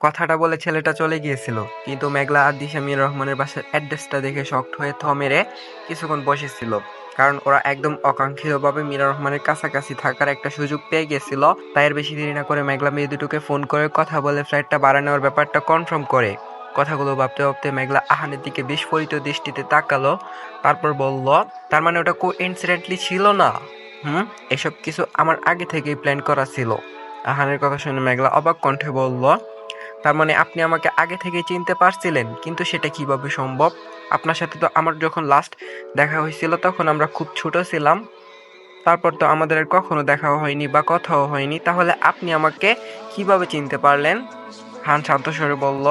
কথাটা বলে ছেলেটা চলে গিয়েছিল। কিন্তু মেঘলা আর দিশা মির রহমানের বাসার অ্যাড্রেসটা দেখে শক্ট হয়ে থ মেরে কিছুক্ষণ বসেছিল। কারণ ওরা একদম অকাঙ্ক্ষিতভাবে মীরা রহমানের কাছাকাছি থাকার একটা সুযোগ পেয়ে গেছিল। তাই এর বেশি দেরি না করে মেঘলা মেয়ে দুটোকে ফোন করে কথা বলে ফ্লাইটটা বাড়ানোর ব্যাপারটা কনফার্ম করে। কথাগুলো ভাবতে ভাবতে মেঘলা আহানের দিকে বিস্ফোরিত দৃষ্টিতে তাকালো, তারপর বলল, তার মানে ওটা কো ইনসিডেন্টলি ছিল না? হুম, এসব কিছু আমার আগে থেকেই প্ল্যান করা ছিল। আহানের কথা শুনে মেঘলা অবাক কণ্ঠে বলল তার মানে আপনি আমাকে আগে থেকেই চিনতে পারছিলেন, কিন্তু সেটা কীভাবে সম্ভব? আপনার সাথে তো আমার যখন লাস্ট দেখা হয়েছিল, তখন আমরা খুব ছোট ছিলাম। তারপর তো আমাদের আর কখনো দেখাও হয়নি বা কথাও হয়নি। তাহলে আপনি আমাকে কীভাবে চিনতে পারলেন? হান শান্ত স্বরে বলল,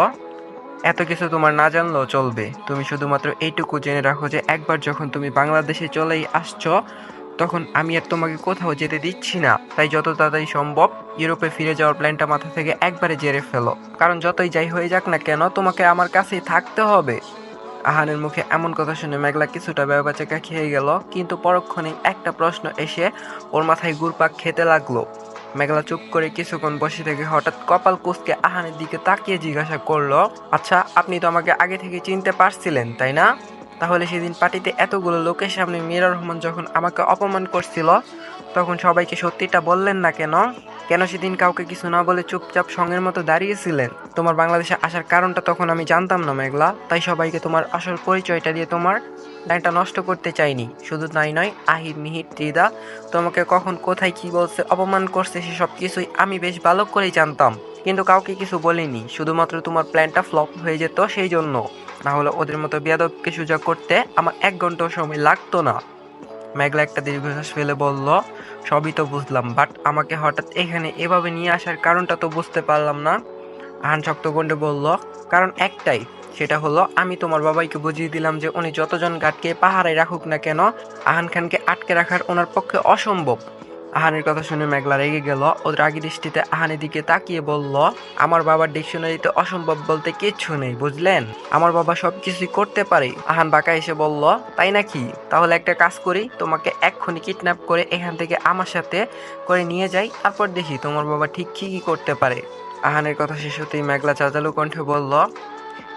এত কিছু তোমার না জানলেও চলবে। তুমি শুধুমাত্র এইটুকু জেনে রাখো যে একবার যখন তুমি বাংলাদেশে চলেই আসছো তখন আমি আর তোমাকে কোথাও যেতে দিচ্ছি না। তাই যত তাড়াতাড়ি সম্ভব ইউরোপে ফিরে যাওয়ার প্ল্যানটা মাথা থেকে একবারে জেরে ফেলো। কারণ যতই যাই হয়ে যাক না কেন, তোমাকে আমার কাছেই থাকতে হবে। আহানের মুখে এমন কথা শুনে মেঘলা কিছুটা ব্যাপাচাকা খেয়ে গেল, কিন্তু পরক্ষণে একটা প্রশ্ন এসে ওর মাথায় ঘুরপাক খেতে লাগল। মেঘলা চুপ করে কিছুক্ষণ বসে থেকে হঠাৎ কপাল কুচকে আহানের দিকে তাকিয়ে জিজ্ঞাসা করল আচ্ছা আপনি তো আমাকে আগে থেকে চিনতে পারছিলেন, তাই না? তাহলে সেদিন পার্টিতে এতগুলো লোকের সামনে মীরা রহমান যখন আমাকে অপমান করছিল, তখন সবাইকে সত্যিটা বললেন না কেন? কেন সেদিন কাউকে কিছু না বলে চুপচাপ সঙ্গের মতো দাঁড়িয়েছিলেন? তোমার বাংলাদেশে আসার কারণটা তখন আমি জানতাম না, মেঘলা। তাই সবাইকে তোমার আসল পরিচয়টা দিয়ে তোমার লাইনটা নষ্ট করতে চাইনি। শুধু তাই নয় আহির মিহির, ত্রিদা, তোমাকে কখন, কোথায়, কি বলছে, অপমান করছে, সেসব কিছুই আমি বেশ ভালো করেই জানতাম। কিন্তু কাউকে কিছু বলিনি। শুধুমাত্র তোমার প্ল্যানটা ফ্লপ হয়ে যেত সেই জন্য না হলে ওদের মতো বেয়াদবকে সোজা করতে আমার এক ঘন্টাও সময় লাগতো না। মেঘলা একটা দীর্ঘশ্বাস ফেলে বলল, সবই তো বুঝলাম বাট আমাকে হঠাৎ এখানে এভাবে নিয়ে আসার কারণটা তো বুঝতে পারলাম না। আহান শক্ত কণ্ঠে বলল, কারণ একটাই, সেটা হলো আমি তোমার বাবাইকে বুঝিয়ে দিলাম যে উনি যতজন গার্ডকে পাহাড়ে রাখুক না কেন, আহান খানকে আটকে রাখার ওনার পক্ষে অসম্ভব। আহানের কথা শুনে মেঘলা রেগে গেল। ও রাগী দৃষ্টিতে আহানের দিকে তাকিয়ে বলল, আমার বাবার ডিকশনারিতে অসম্ভব বলতে কিচ্ছু নেই, বুঝলেন? আমার বাবা সব কিছুই করতে পারে। আহান বাঁকা এসে বলল, তাই নাকি? তাহলে একটা কাজ করি, তোমাকে এক্ষুনি কিডন্যাপ করে এখান থেকে আমার সাথে করে নিয়ে যাই, তারপর দেখি তোমার বাবা ঠিক কি কি করতে পারে। আহানের কথা শেষ হতেই মেঘলা চাচালু কণ্ঠে বলল,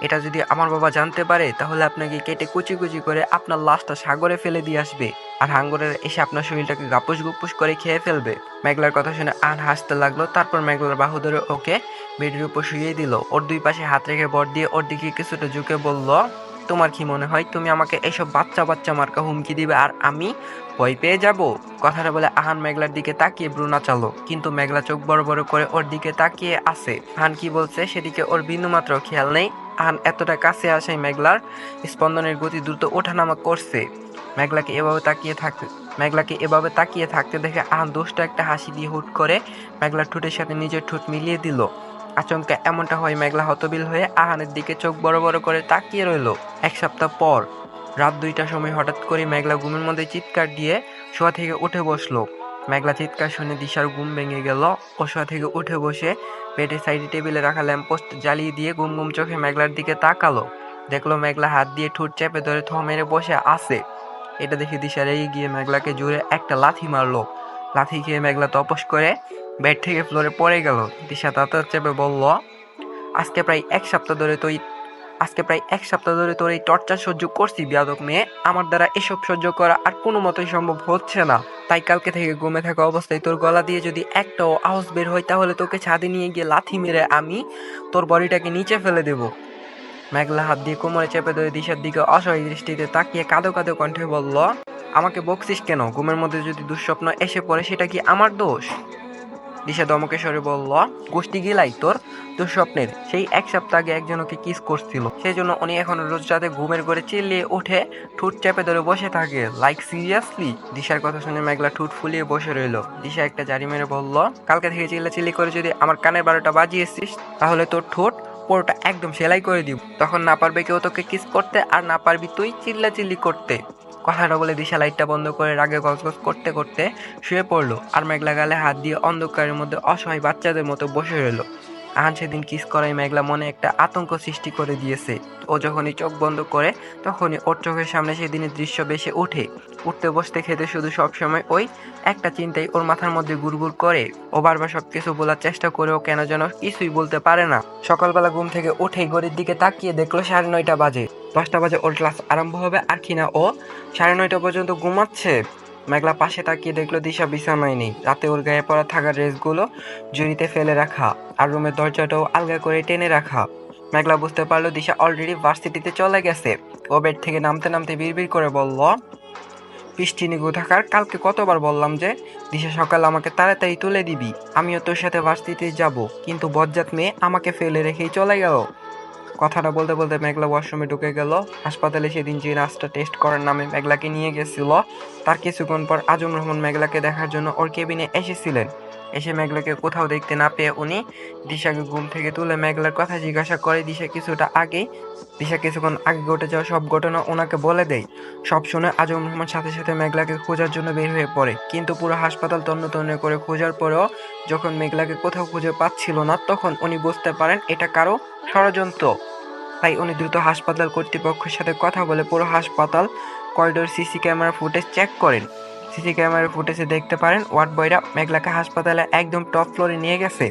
এটা যদি আমার বাবা জানতে পারে, তাহলে আপনাকে কেটে কুচি কুচি করে আপনার লাশটা সাগরে ফেলে দিয়ে আসবে। আর হাঙ্গরের এসে আপনার শরীরটাকে গাপুস গুপুস করে খেয়ে ফেলবে। মেঘলার কথা শুনে আন হাসতে লাগল, তারপর মেঘলার বাহু ধরে ওকে বেডের উপর শুয়ে দিল। ওর দুই পাশে হাত রেখে বর দিয়ে ওর দিকে কিছুটা ঝুঁকে বলল, তোমার কি মনে হয় তুমি আমাকে এইসব বাচ্চা বাচ্চা মার্কা হুমকি দিবে আর আমি ভয় পেয়ে যাব? কথাটা বলে আহান মেঘলার দিকে তাকিয়ে ব্রুনা চালো, কিন্তু মেঘলা চোখ বড় বড় করে ওর দিকে তাকিয়ে আছে। আহান কি বলছে সেদিকে ওর বিন্দুমাত্র খেয়াল নেই। আহান এতটা কাছে আসে মেঘলার স্পন্দনের গতি দ্রুত ওঠানামা করছে। মেঘলাকে এভাবে তাকিয়ে থাকতে মেঘলাকে এভাবে তাকিয়ে থাকতে দেখে আহান দুষ্ট একটা হাসি দিয়ে হুট করে মেঘলার ঠোঁটের সাথে নিজের ঠোঁট মিলিয়ে দিল। আচমকা এমনটা হয় মেঘলা হতবিল হয়ে আহানের দিকে চোখ বড় বড় করে তাকিয়ে রইল। এক সপ্তাহ পর, রাত দুইটার সময় হঠাৎ করে মেঘলা ঘুমের মধ্যে চিৎকার দিয়ে শোয়া থেকে উঠে বসল। মেঘলা চিৎকার শুনে দিশার ঘুম ভেঙে গেল ও শোয়া থেকে উঠে বসে পেটের সাইডে টেবিলে রাখা ল্যাম্পোস্ট জ্বালিয়ে দিয়ে ঘুম ঘুম চোখে মেঘলার দিকে তাকালো। দেখল মেঘলা হাত দিয়ে ঠোঁট চেপে ধরে থ মেরে বসে আছে। এটা দেখে দিশা রেগে গিয়ে মেঘলাকে জোরে একটা লাথি মারলো। লাথি খেয়ে মেঘলা তপস করে বেড থেকে ফ্লোরে পড়ে গেল। দিশা তাতার চেপে বলল, আজকে প্রায় এক সপ্তাহ ধরে তুই, আজকে প্রায় এক সপ্তাহ ধরে তোর এই টর্চার সহ্য করছি বিয়াদক মেয়ে। আমার দ্বারা এসব সহ্য করা আর কোনো মতোই সম্ভব হচ্ছে না। তাই কালকে থেকে ঘুমে থাকা অবস্থায় তোর গলা দিয়ে যদি একটাও আওয়াজ বের হয়, তাহলে তোকে ছাদে নিয়ে গিয়ে লাথি মেরে আমি তোর বডিটাকে নিচে ফেলে দেব। মেঘলা হাত দিয়ে কোমরে চেপে ধরে দিশার দিকে অসহায় দৃষ্টিতে তাকিয়ে কাঁদো কাঁদো কণ্ঠে বলল, আমাকে বকছিস কেন? ঘুমের মধ্যে যদি দুঃস্বপ্ন এসে পড়ে, সেটা কি আমার দোষ? দিশা দমকেশ্বরে বলল, গোষ্ঠী গিলাই তোর দুঃস্বপ্নের সেই এক সপ্তাহ আগে একজন ওকে কিস করছিল। সেই জন্য উনি এখন রোজ রাতে ঘুমের ঘরে চিল্লিয়ে উঠে ঠোঁট চেপে ধরে বসে থাকে। লাইক সিরিয়াসলি দিশার কথা শুনে মেঘলা ঠোঁট ফুলিয়ে বসে রইল। দিশা একটা জারি মেরে বলল, কালকে থেকে চিল্লা চিল্লি করে যদি আমার কানের বারোটা বাজিয়েছিস, তাহলে তোর ঠোঁট পুরোটা একদম সেলাই করে দিব। তখন না পারবে কেউ তোকে কিস করতে আর না পারবি তুই চিল্লা চিল্লি করতে কথাটা বলে দিশা লাইটটা বন্ধ করে রাগে গজগজ করতে করতে শুয়ে পড়ল আর মেঘলা গালে হাত দিয়ে অন্ধকারের মধ্যে অসহায় বাচ্চাদের মতো বসে রইল। আহান সেদিন কিস করায় মেঘলা মনে একটা আতঙ্ক সৃষ্টি করে দিয়েছে। ও যখনই চোখ বন্ধ করে, তখনই ওর চোখের সামনে সেদিনের দৃশ্য বেশি ওঠে। উঠতে বসতে খেতে শুধু সবসময় ওই একটা চিন্তাই ওর মাথার মধ্যে গুড়গুড় করে। ও বারবার সব কিছু বলার চেষ্টা করেও কেন যেন কিছুই বলতে পারে না। সকালবেলা ঘুম থেকে উঠেই ঘড়ির দিকে তাকিয়ে দেখল সাড়ে নয়টা বাজে। দশটা বাজে ওর ক্লাস আরম্ভ হবে আর কিনা ও সাড়ে নয়টা পর্যন্ত ঘুমাচ্ছে। মেঘলা পাশে তাকিয়ে দেখল দিশা বিছানায় নেই। রাতে ওর গায়ে পরা থাকা ড্রেসগুলো জুড়িতে ফেলে রাখা আর রুমের দরজাটাও আলগা করে টেনে রাখা। মেঘলা বুঝতে পারল দিশা অলরেডি ভার্সিটিতে চলে গেছে। ও বেড থেকে নামতে নামতে বিড়বিড় করে বলল নিগু থাকার কালকে কতবার বললাম যে, দিশা সকাল আমাকে তাড়াতাড়ি তুলে দিবি। আমিও তোর সাথে ভার্সিটিতে যাব। কিন্তু বজ্জাত মেয়ে আমাকে ফেলে রেখেই চলে গেল। কথাটা বলতে বলতে মেঘলা ওয়াশরুমে ঢুকে গেল। হাসপাতালে সেদিন যে নার্সটা টেস্ট করার নামে মেঘলাকে নিয়ে গেছিল, তার কিছুক্ষণ পর আজম রহমান মেঘলাকে দেখার জন্য ওর কেবিনে এসেছিলেন। এসে মেঘলাকে কোথাও দেখতে না পেয়ে উনি দিশাকে ঘুম থেকে তুলে মেঘলার কথা জিজ্ঞাসা করে, দিশা, কিছুটা আগেই দিশা কিছুক্ষণ আগে ঘটে যাওয়া সব ঘটনা ওনাকে বলে দেয়। সব শুনে আজম রহমান সাথে সাথে মেঘলাকে খোঁজার জন্য বের হয়ে পড়ে। কিন্তু পুরো হাসপাতাল তন্ন তন্ন করে খোঁজার পরেও যখন মেঘলাকে কোথাও খুঁজে পাচ্ছিল না, তখন উনি বুঝতে পারেন এটা কারও ষড়যন্ত্র। তাই উনি দ্রুত হাসপাতাল কর্তৃপক্ষের সাথে কথা বলে পুরো হাসপাতাল corridor CC camera footage check করেন। সিসি ক্যামেরার ফুটেজে দেখতে পারেন ওয়ার্ড বয়রা মেঘলাকে হাসপাতালে একদম টপ ফ্লোরে নিয়ে গেছে।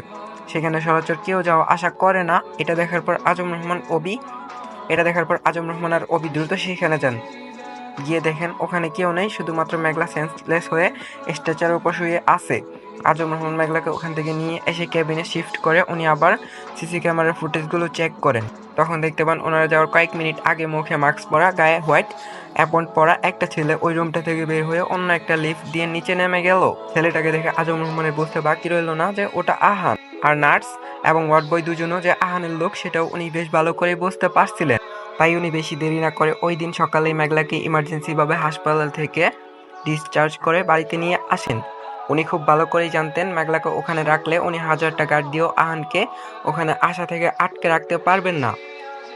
সেখানে সরাচর কেউ যাওয়া আশা করে না। এটা দেখার পর আজম রহমান অবি এটা দেখার পর আজম রহমান আর অবি দ্রুত সেখানে যান। গিয়ে দেখেন ওখানে কেউ নেই, শুধুমাত্র মেঘলা সেন্সলেস হয়ে স্ট্রেচারের উপর শুয়ে আছে। আজম রহমান মেঘলাকে ওখান থেকে নিয়ে এসে ক্যাবিনে শিফট করে উনি আবার সিসি ক্যামেরার ফুটেজগুলো চেক করেন। তখন দেখতে পান ওনারা যাওয়ার কয়েক মিনিট আগে মুখে মাস্ক পরা, গায়ে হোয়াইট অ্যাপন্ট পরা একটা ছেলে ওই রুমটা থেকে বের হয়ে অন্য একটা লিফট দিয়ে নিচে নেমে গেল। ছেলেটাকে দেখে আজম রহমানের বুঝতে বাকি রইল না যে ওটা আহান। আর নার্স এবং ওয়ার্ড বয় দুজনও যে আহানের লোক, সেটাও উনি বেশ ভালো করে বুঝতে পারছিলেন। তাই উনি বেশি দেরি না করে ওই দিন সকালেই মেঘলাকে ইমার্জেন্সিভাবে হাসপাতাল থেকে ডিসচার্জ করে বাড়িতে নিয়ে আসেন। উনি খুব ভালো করেই জানতেন মেঘলাকে ওখানে রাখলে উনি হাজারটা গার্ড দিয়েও আহানকে ওখানে আসা থেকে আটকে রাখতে পারবেন না।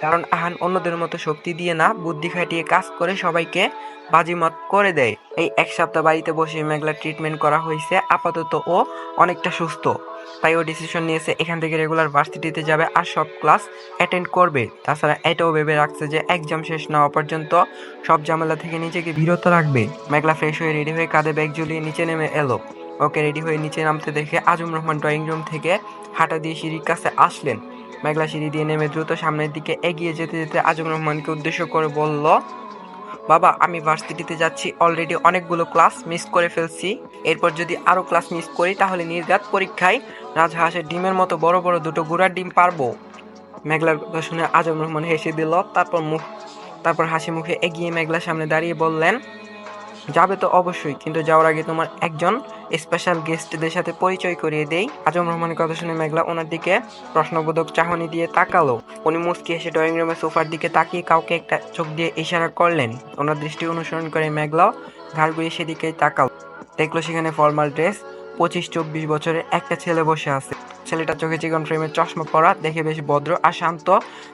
কারণ আহান অন্যদের মতো শক্তি দিয়ে না বুদ্ধি খাটিয়ে কাজ করে সবাইকে বাজিমত করে দেয়। এই এক সপ্তাহ বাড়িতে বসে মেঘলা ট্রিটমেন্ট করা হয়েছে, আপাতত ও অনেকটা সুস্থ। তাই ও ডিসিশন নিয়েছে এখান থেকে রেগুলার ভার্সিটিতে যাবে আর সব ক্লাস অ্যাটেন্ড করবে। তাছাড়া এটাও ভেবে রাখছে যে এক্সাম শেষ না হওয়া পর্যন্ত সব ঝামেলা থেকে নিজেকে বিরত রাখবে। মেঘলা ফ্রেশ হয়ে রেডি হয়ে কাঁধে ব্যাগ ঝুলিয়ে নিচে নেমে এলো। ওকে রেডি হয়ে নিচে নামতে দেখে আজম রহমান ড্রয়িং রুম থেকে হাঁটা দিয়ে সিঁড়ির কাছে আসলেন। মেঘলা সিঁড়ি দিয়ে নেমে দ্রুত সামনের দিকে এগিয়ে যেতে যেতে আজম রহমানকে উদ্দেশ্য করে বলল, বাবা, আমি ভার্সিটিতে যাচ্ছি অলরেডি অনেকগুলো ক্লাস মিস করে ফেলছি। এরপর যদি আরও ক্লাস মিস করি, তাহলে নির্ঘাত পরীক্ষায় রাজহাঁসের ডিমের মতো বড় বড় দুটো গুড়ার ডিম পারব। মেঘলার কথা শুনে আজম রহমান হেসে দিল, তারপর মুখ, তারপর হাসি মুখে এগিয়ে মেঘলার সামনে দাঁড়িয়ে বললেন যাবে তো অবশ্যই, কিন্তু যাওয়ার আগে তোমার একজন স্পেশাল গেস্টদের সাথে পরিচয় করিয়ে দেই। আজম রহমানের কথা শুনে মেঘলা ওনার দিকে প্রশ্নবোধক চাহনি দিয়ে তাকালো। উনি মুস্কি এসে ড্রয়িং রুমের সোফার দিকে তাকিয়ে কাউকে একটা চোখ দিয়ে ইশারা করলেন। ওনার দৃষ্টি অনুসরণ করে মেঘলা ঘাড় ঘুরিয়ে সেদিকেই তাকাল। দেখল সেখানে ফর্মাল ড্রেস পঁচিশ চব্বিশ বছরের একটা ছেলে বসে আছে। ছেলেটা চোখে চিকন ফ্রেমের চশমা পরা, দেখে বেশ ভদ্র আর শান্ত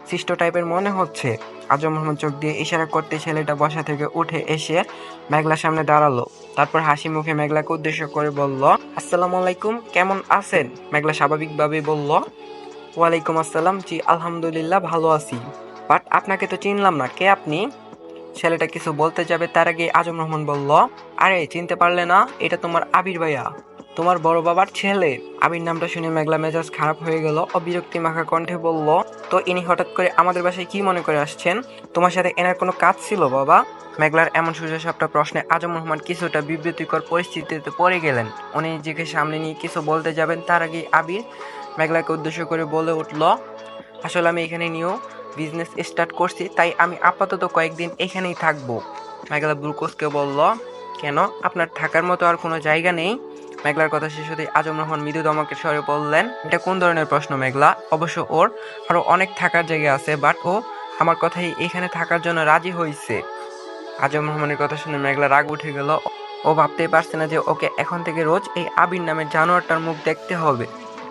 সৃষ্ট টাইপের মনে হচ্ছে। আজম রহমান চোখ দিয়ে ইশারা করতে ছেলেটা বসা থেকে উঠে এসে মেঘলার সামনে দাঁড়াল। তারপর হাসি মুখে মেঘলাকে উদ্দেশ্য করে বলল, আসসালামু আলাইকুম, কেমন আছেন? মেঘলা স্বাভাবিকভাবে বলল, ওয়ালাইকুম আসসালাম, জি, আলহামদুলিল্লাহ, ভালো আছি। বাট আপনাকে তো চিনলাম না, কে আপনি? ছেলেটা কিছু বলতে যাবে, তার আগে আজম রহমান বলল, আরে, চিনতে পারলে না, এটা তোমার আবির ভাইয়া। তোমার বড় বাবার ছেলে। আবির নামটা শুনে মেঘলা মেজাজ খারাপ হয়ে গেল। ও বিরক্তি মাখা কণ্ঠে বলল, তো ইনি হঠাৎ করে আমাদের বাসায় কি মনে করে আসছেন? তোমার সাথে এনার কোনো কাজ ছিল বাবা? মেঘলার এমন সুযোগ প্রশ্নে আজম রহমান কিছুটা বিব্রতিকর পরিস্থিতিতে পড়ে গেলেন। উনি নিজেকে সামনে নিয়ে কিছু বলতে যাবেন তার আগে আবির মেঘলাকে উদ্দেশ্য করে বলে উঠল, আসলে আমি এখানে নিয়েও বিজনেস স্টার্ট করছি, তাই আমি আপাতত কয়েকদিন এখানেই থাকব। মেঘলা ব্রুকোসকে বলল, কেন? আপনার থাকার মতো আর কোনো জায়গা নেই? মেঘলার কথা শেষ হতেই আজম রহমান মৃদু দমকের স্বরে বললেন, এটা কোন ধরনের প্রশ্ন মেঘলা? অবশ্য ওর আরও অনেক থাকার জায়গা আছে বাট ও আমার কথাই এখানে থাকার জন্য রাজি হয়েছে আজম রহমানের কথা শুনে মেঘলা রাগ উঠে গেল। ও ভাবতেই পারছে না যে ওকে এখন থেকে রোজ এই আবির নামের জানোয়ারটার মুখ দেখতে হবে।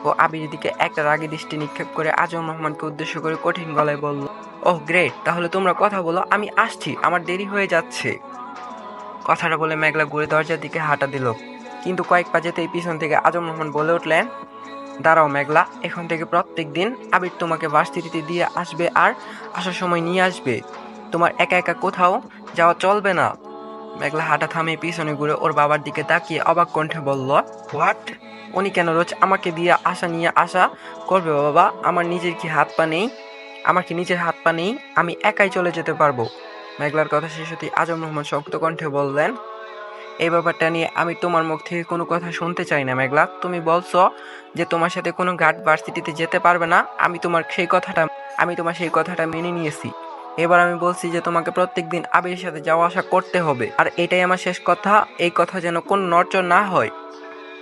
ও আবির দিকে একটা রাগী দৃষ্টি নিক্ষেপ করে আজম রহমানকে উদ্দেশ্য করে কঠিন গলায় বলল, ওহ, গ্রেট, তাহলে তোমরা কথা বলো, আমি আসছি, আমার দেরি হয়ে যাচ্ছে। কথাটা বলে মেঘলা ঘুরে দরজার দিকে হাঁটা দিল। কিন্তু কয়েক পা যেতেই পিছন থেকে আজম রহমান বলে উঠলেন দাঁড়াও মেঘলা, এখন থেকে প্রত্যেক দিন আবির তোমাকে ভার্সিটিতে দিয়ে আসবে আর আসার সময় নিয়ে আসবে। তোমার একা একা কোথাও যাওয়া চলবে না। মেঘলা হাঁটা থামিয়ে পিছনে ঘুরে ওর বাবার দিকে তাকিয়ে অবাক কণ্ঠে বলল, হোয়াট? উনি কেন রোজ আমাকে দিয়ে আসা নিয়ে আসা করবে বাবা? আমার নিজের কি হাত পা নেই? আমার কি নিজের হাত পা নেই? আমি একাই চলে যেতে পারব? মেঘলার কথা শেষ হতে আজম রহমান শক্ত কণ্ঠে বললেন এই ব্যাপারটা নিয়ে আমি তোমার মুখ থেকে কোনো কথা শুনতে চাই না, মেঘলা। তুমি বলছো যে তোমার সাথে কোনো ঘাট ভার্সিটিতে যেতে পারবে না। আমি তোমার সেই কথাটা, আমি তোমার সেই কথাটা মেনে নিয়েছি। এবার আমি বলছি যে তোমাকে প্রত্যেকদিন আবির সাথে যাওয়া আসা করতে হবে। আর এটাই আমার শেষ কথা। এই কথা যেন কোন নড়চড় না হয়।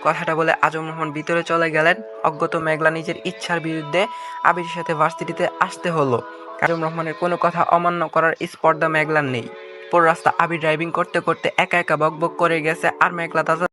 কথাটা বলে আজম রহমান ভিতরে চলে গেলেন। অজ্ঞত মেঘলা নিজের ইচ্ছার বিরুদ্ধে আবির সাথে ভার্সিটিতে আসতে হলো। আজম রহমানের কোনো কথা অমান্য করার স্পর্ধা মেঘলার নেই। পুরো রাস্তা আবি ড্রাইভিং করতে করতে একা একা বক বক করে গেছে আর মেঘলা তাজা